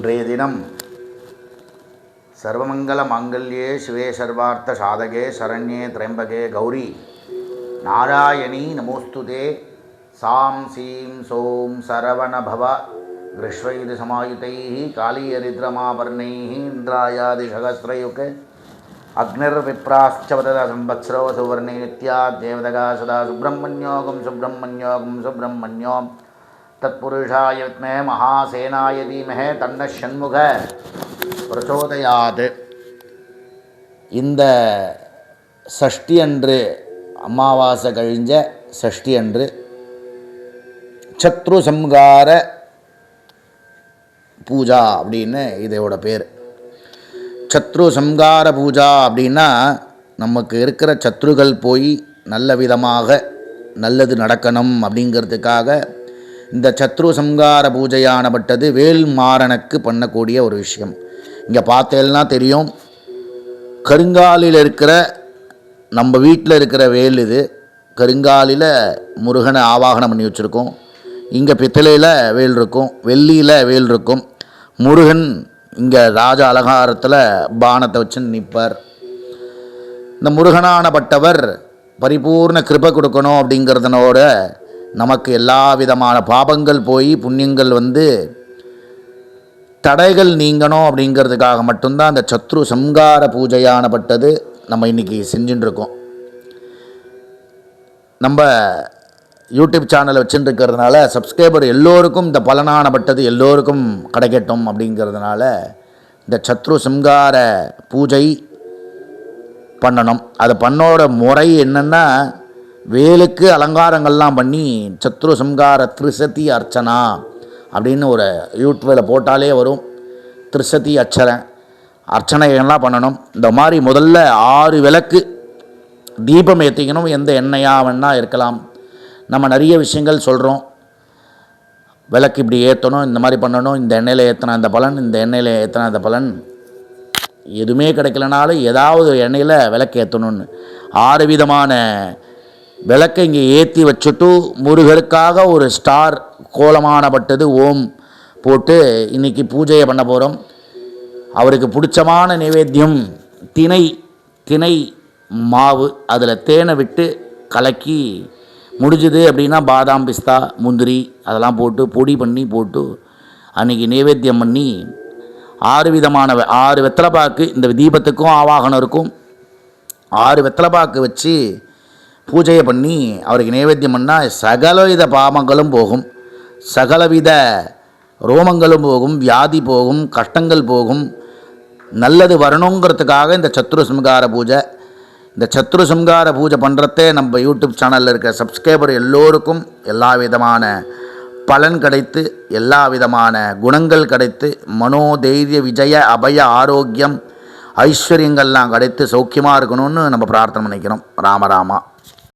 இன்றைய தினம் சர்வமங்கல மாங்கல்யே சிவே சர்வார்த்த சாதகே சரண்யே திரம்பகே கௌரி நாராயணி நமோஸ்துதே. சாம் சீம் சோம் சரவணபவ கிருஷ்வைது சமாயுத்தை காளீயரித்ரமாபர்ணை இந்திராயாதி சகசிரயுக். அக்னிர்விப்ராச்சவதா சம்பத்சரோ சுவர்ணை நித்யா தேவதகா சதா சுப்பிரமணியோகம் சுப்பிரமணியோகம் சுப்பிரமணியோம் தத்புருஷாய வித்மே மகாசேனாய தீமகே தன்ன ஷண்முக பிரச்சோதயாது இந்த சஷ்டி அன்று அமாவாசை கழிஞ்ச சஷ்டி அன்று சத்ரு சம்ஹார பூஜா அப்படின்னு இதோட பேர். சத்ரு சம்ஹார பூஜா அப்படின்னா நமக்கு இருக்கிற சத்ருகள் போய் நல்ல விதமாக நல்லது நடக்கணும் அப்படிங்கிறதுக்காக இந்த சத்ரு சம்கார பூஜையானப்பட்டது வேல்மாறனுக்கு பண்ணக்கூடிய ஒரு விஷயம். இங்கே பார்த்தேன்னா தெரியும். கருங்காலில் இருக்கிற நம்ம வீட்டில் இருக்கிற வேல் இது கருங்காலில் முருகனை ஆவாகனம் பண்ணி வச்சுருக்கோம். இங்கே பித்தளையில் வேல் இருக்கும் வெள்ளியில் வேல் இருக்கும். முருகன் இங்கே ராஜ அலங்காரத்தில் பானத்தை வச்சு நிற்பார் இந்த முருகனானப்பட்டவர் பரிபூர்ண கிருபை கொடுக்கணும் அப்படிங்கிறதுனோட நமக்கு எல்லா விதமான பாபங்கள் போய் புண்ணியங்கள் வந்து தடைகள் நீங்கணும் அப்படிங்கிறதுக்காக மட்டும்தான் அந்த சத்ரு சம்கார பூஜையானப்பட்டது நம்ம இன்றைக்கி செஞ்சுட்டுருக்கோம் நம்ம யூடியூப் சேனலை வச்சுட்டுருக்கிறதுனால சப்ஸ்கிரைபர் எல்லோருக்கும் இந்த பலனானப்பட்டது எல்லோருக்கும் கிடைக்கட்டும் அப்படிங்கிறதுனால இந்த சத்ரு சிங்கார பூஜை பண்ணணும். அது பண்ணோட முறை என்னென்னா வேலுக்கு அலங்காரங்கள்லாம் பண்ணி சத்ரு சம்கார திரிசதி அர்ச்சனா அப்படின்னு ஒரு யூடியூப்பில் போட்டாலே வரும். திரிசதி அச்சரன் அர்ச்சனைகள்லாம் பண்ணணும். இந்த மாதிரி முதல்ல ஆறு விளக்கு தீபம் ஏற்றிக்கணும் எந்த எண்ணெயாக வேணால் இருக்கலாம். நம்ம நிறைய விஷயங்கள் சொல்கிறோம் விளக்கு இப்படி ஏற்றணும் இந்த மாதிரி பண்ணணும் இந்த எண்ணெயில் ஏற்றினா அந்த பலன் இந்த எண்ணெயில் ஏற்றினா அந்த பலன். எதுவுமே கிடைக்கலனாலும் ஏதாவது எண்ணெயில் விளக்கு ஏற்றணும்னு ஆறு விதமான விளக்கை இங்கே ஏற்றி வச்சுட்டு முருகருக்காக ஒரு ஸ்டார் கோலமானப்பட்டது ஓம் போட்டு இன்றைக்கி பூஜையை பண்ண போகிறோம் அவருக்கு பிடிச்சமான நைவேத்தியம் தினை தினை மாவு. அதில் தேனை விட்டு கலக்கி முடிஞ்சுது அப்படின்னா பாதாம் பிஸ்தா முந்திரி அதெல்லாம் போட்டு பொடி பண்ணி போட்டு அன்றைக்கி நைவேத்தியம் பண்ணி ஆறு விதமான ஆறு வெத்தலைப்பாக்கு இந்த தீபத்துக்கும் ஆவாகனம் இருக்கும் ஆறு வெத்தலைப்பாக்கு வச்சு பூஜையை பண்ணி அவருக்கு நைவேத்தியம் பண்ணால் சகலவித பாவங்களும் போகும். சகலவித ரோமங்களும் போகும் வியாதி போகும் கஷ்டங்கள் போகும். நல்லது வரணுங்கிறதுக்காக இந்த சத்ரு சம்கார பூஜை. இந்த சத்ரு சம்கார பூஜை பண்ணுறதே நம்ம யூடியூப் சேனலில் இருக்க சப்ஸ்கிரைபர் எல்லோருக்கும் எல்லா விதமான பலன் கிடைத்து எல்லா விதமான குணங்கள் கிடைத்து மனோதைரிய விஜய அபய ஆரோக்கியம் ஐஸ்வர்யங்கள்லாம் கிடைத்து சௌக்கியமாக இருக்கணும்னு நம்ம பிரார்த்தனை பண்ணிக்கிறோம். ராமராமா